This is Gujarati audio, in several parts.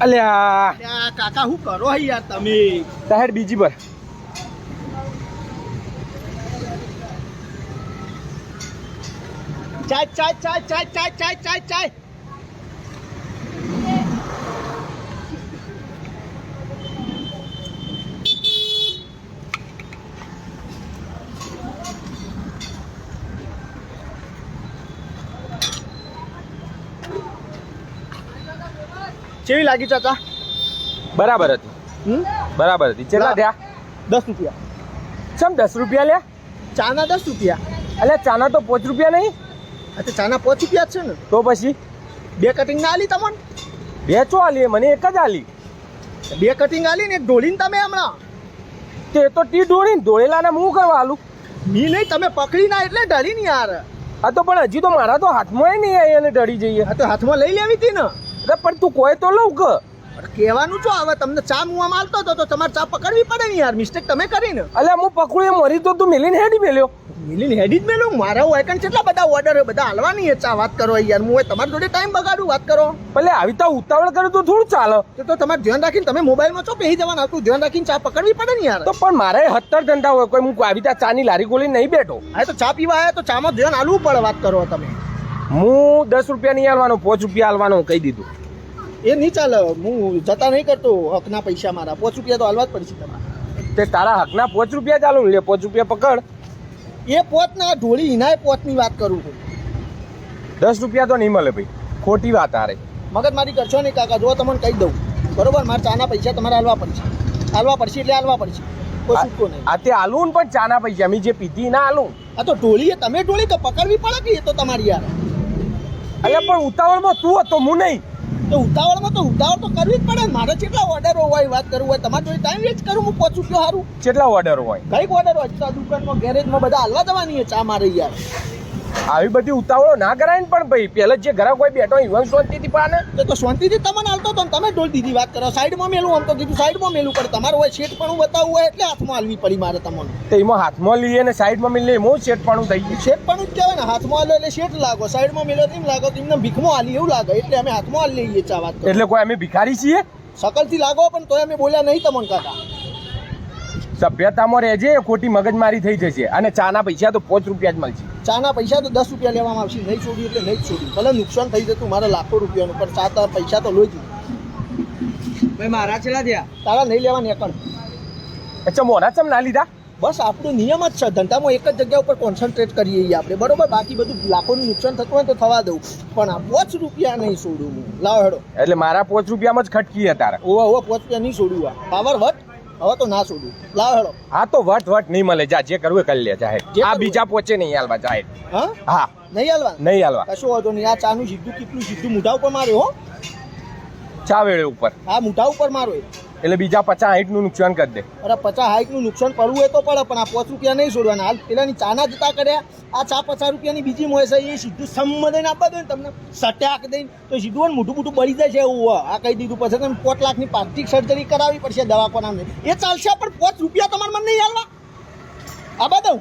અલ્યા. કાકા શું કરો અહીંયા યાર તમે? તહેર બીજી પર ચાય ચાય ચાય ચાય ચાય ચાય ચાય ચાય કેવી લાગી ચાચા? બરાબર હતી. બરાબર હતી. કેટલા થયા? દસ રૂપિયા. ચમ દસ રૂપિયા લે ચાના દસ રૂપિયા. અલ્યા ચાના તો પાંચ રૂપિયા નહીં? અચ્છા ચાના પાંચ રૂપિયા છે ને. તો પછી? બે કટિંગ ના આલી તમને? બે ચો આલી? મને એક જ આલી. બે કટિંગ આલી ને એક ઢોળીને તમે હમણાં? તે તો ટી ઢોળીને ઢોળેલાને હું કરવા આલું? મી નહીં તમે પકડી ના એટલે ઢળી ને યાર. આ તો પણ હજી તો મારા તો હાથમાં નહીં આવી અને ઢળી જઈએ. આ તો હાથમાં લઈ લેવી હતી ને. પણ તું કોઈ તો લઉં કે કહેવાનું છો હવે તમને ચા મુવા માલતો હતો તો તમારે ચા પકડવી પડે ને યાર. મિસ્ટેક તમે કરી ને અલ્યા હું પકડું મરી તો તું મિલિન હેડી મેલ્યો. મિલિન હેડી જ મેલ્યો? મારા વાયકન કેટલા બધા ઓર્ડર બધા હાલવાની છે ચા? વાત કરો યાર. હું તમારી જોડે ટાઈમ બગાડું વાત કરો. ભલે આવી તો ઉતાવળ કરે તો થોડું ચાલે. તો તો તમારે ધ્યાન રાખીને તમે મોબાઈલમાં છો પહેરી જવાના? હતું ધ્યાન રાખીને ચા પકડવી પડે ને યાર. તો પણ મારે હત્તર ધંધા હોય. કોઈ હું આવી ત્યાં ચાની લારી ગોલી નહીં બેઠો. હા તો ચા પીવા આવ્યા તો ચામાં ધ્યાન આલવું પડે વાત કરો તમે. હું દસ રૂપિયા નહીં હાલવાનું પાંચ રૂપિયા હાલવાનું કહી દીધું. એ નહીં ચાલે હું જતા નહીં કરતો હકના પૈસા મારા. પાંચ રૂપિયા તો હાલવા જ પડશે તમારે. તે તારા હકના પાંચ રૂપિયા ચાલુ લે પાંચ રૂપિયા પકડ. એ પોત ના ઢોળી ઇનાય પોતની વાત કરું છું. દસ રૂપિયા તો નહીં મળે ભાઈ. ખોટી વાત આરે મગજ મારી કરશો નહીં કાકા જો તમને કહી દઉં. બરોબર મારા ચાના પૈસા તમારે હાલવા પડશે. હાલવા પડશે એટલે હાલવા પડશે. આ તે ને પણ ચાના પૈસા અમે જે પીધી ના હાલું આ તો ઢોળી તમે ઢોળી તો પકડવી પડે કે એ તો તમારી યાર? અલ્યા પણ ઉતાવળમાં તું હતો હું નહીં. તો ઉતાવળમાં તો ઉતાવળ તો કરવી જ પડે. મારે કેટલા ઓર્ડરો હોય વાત કરવું હોય. તમારે જોડે ટાઈમ વેસ્ટ કરું હું પહોંચું કયો સારું કેટલા ઓર્ડર હોય? કંઈક ઓર્ડર હોય દુકાનમાં ગેરેજમાં બધા હાલવા જવાની છે ચા મારે યાર. આવી બધી ઉતાવળો ના કરાય ને પણ ભાઈ પેલા જે ઘરે કોઈ બેઠો ઈવન શાંતિથી પાને તો તો શાંતિથી તમને હાલતો તો તમે ઢોલ દીધી વાત કરો. સાઈડમાં મેલું આમ તો કીધું સાઈડમાં મેલું પડે તમારે હોય શેઠ પણ બતાવવું હોય એટલે હાથમાં હાલવી પડી મારે તમને. તો એમાં હાથમાં લઈએ ને સાઈડમાં મેલીએ એમાં શેઠ પણ થઈ ગયું. શેઠ પણ જ કહેવાય ને હાથમાં હાલો એટલે શેઠ લાગો. સાઈડમાં મેલો એમ લાગો તો એમને ભીખમાં હાલી એવું લાગે. એટલે અમે હાથમાં હાલ લઈએ ચા વાત એટલે કોઈ અમે ભિખારી છીએ? શકલથી લાગો પણ તોય અમે બોલ્યા નહીં તમને કાકા. સભ્યતામાં રહેજે ખોટી મગજમારી થઈ જશે અને ચાના પૈસા તો પાંચ રૂપિયા જ મળશે. ચાના પૈસા તો દસ રૂપિયા લેવામાં આવશે. નહીં છોડ્યું એટલે નહીં જ છોડ્યું. ભલે નુકસાન થઈ જતું મારે લાખો રૂપિયાનું પણ ચા તારા પૈસા તો લોજ ભાઈ મારા છેલ્લા થયા. તારા નહીં લેવાની એકણ અચ્છા મોરા ચમ ના લીધા? બસ આપણો નિયમ જ છે. ધંધામાં એક જ જગ્યા ઉપર કોન્સન્ટ્રેટ કરીએ છીએ આપણે. બરોબર? બાકી બધું લાખોનું નુકસાન થતું હોય તો થવા દઉં. પણ આ પાંચ રૂપિયા નહીં છોડું હું. લાવ હેડો. એટલે મારા પાંચ રૂપિયામાં જ ખટકી તારા. ઓહો ઓવા પાંચ રૂપિયા નહીં છોડું આ. પાવર વટ હવે તો ના છોડું. લાવ હેડો. હા તો વટ વટ નહીં મળે. જા જે કરવું કરી લે જાહેર આ બીજા પોચે નહીં હાલવા જાહેર હા? હા. નહીં હાલવા? નહીં હાલવા. કશું વાંધો નહીં. આ ચાનું સીધું કેટલું સીધું મોઢા ઉપર માર્યો હો. ચા વેળે ઉપર. આ મોઢા ઉપર મારો. એટલે બીજા પચાસ સાઠનું નુકસાન કરી દે. અરે પચાસ હાઈકનું નુકસાન પડવું હોય તો પડે પણ આ પાંચ રૂપિયા નહીં છોડવાના. હાલ પેલાની ચાના જતા કર્યા આ ચા પચાસ રૂપિયાની બીજી મોય છે એ સીધું સમ દઈને આપવા દો ને તમને સટાક દઈને તો સીધું મોટું મોટું બળી જાય છે એવું. આ કહી દીધું પછી તમે પોત લાખની પ્લાસ્ટિક સર્જરી કરાવવી પડશે દવાખાનાને એ ચાલશે પણ પાંચ રૂપિયા તમારે મને નહીં હાલવા. આબા દઉં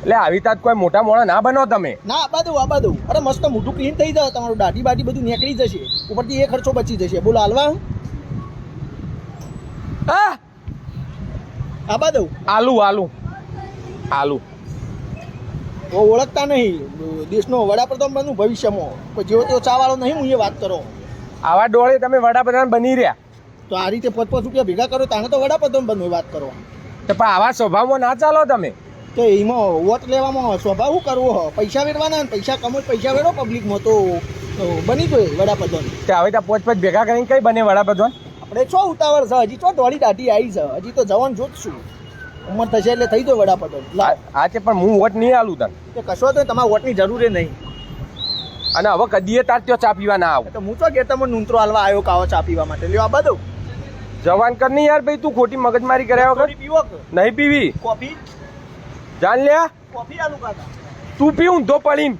એટલે આવી તાત કોઈ મોટા મોણા ના બનો તમે. ના આબા દઉં આબા દઉં અરે મસ્ત મોટું ક્લીન થઈ જાય તમારું દાઢી બાટી બધું નીકળી જશે. ઉપરથી એ ખર્ચો બચી જશે. બોલો હાલવા હા? આબા દઉં. આલુ આલુ. આલુ. ઓ ઓળખતા નહીં. દેશનો વડાપ્રધાન બનવું ભવિષ્યમાં. કોઈ જેવો તેવો ચાવાળો નહીં હું એ વાત કરો. આવા ડોળે તમે વડાપ્રધાન બની રહ્યા. તો આ રીતે પાંચ પાંચ રૂપિયા ભેગા કરો તાને તો વડાપ્રધાન બનવું વાત કરો. તો પણ આવા સ્વભાવમાં ના ચાલો તમે. તો એમાં વોટ લેવામાં સ્વભાવ શું કરવો? હો પૈસા વેરવાના ને પૈસા કમો પૈસા વેરો પબ્લિકમાં તો તો બની ગયો વડાપ્રધાન. તો હવે તો પોચ પોચ ભેગા કરીને કઈ બને વડાપ્રધાન? આપણે છો ઉતાવળ છે? હજી છો દોડી દાઢી આવી છે? હજી તો જવાન જોત છું ઉંમર થશે એટલે થઈ દો વડાપ્રધાન આ છે પણ હું વોટ નહીં આલું તને. તો કશો તો તમારે વોટની જરૂર નહીં. અને હવે કદીએ તાર ત્યાં ચા પીવા ના આવ. તો હું તો કે તમે નૂંતરો હાલવા આવ્યો કાવો ચા પીવા માટે. લ્યો આ બધું. જવાન કર નહીં યાર ભાઈ તું ખોટી મગજમારી કર્યા વગર પીવો નહીં પીવી. કોફી? જાણ લે. કોફી આલુ કાકા. તું પી ઊંધો પડીને.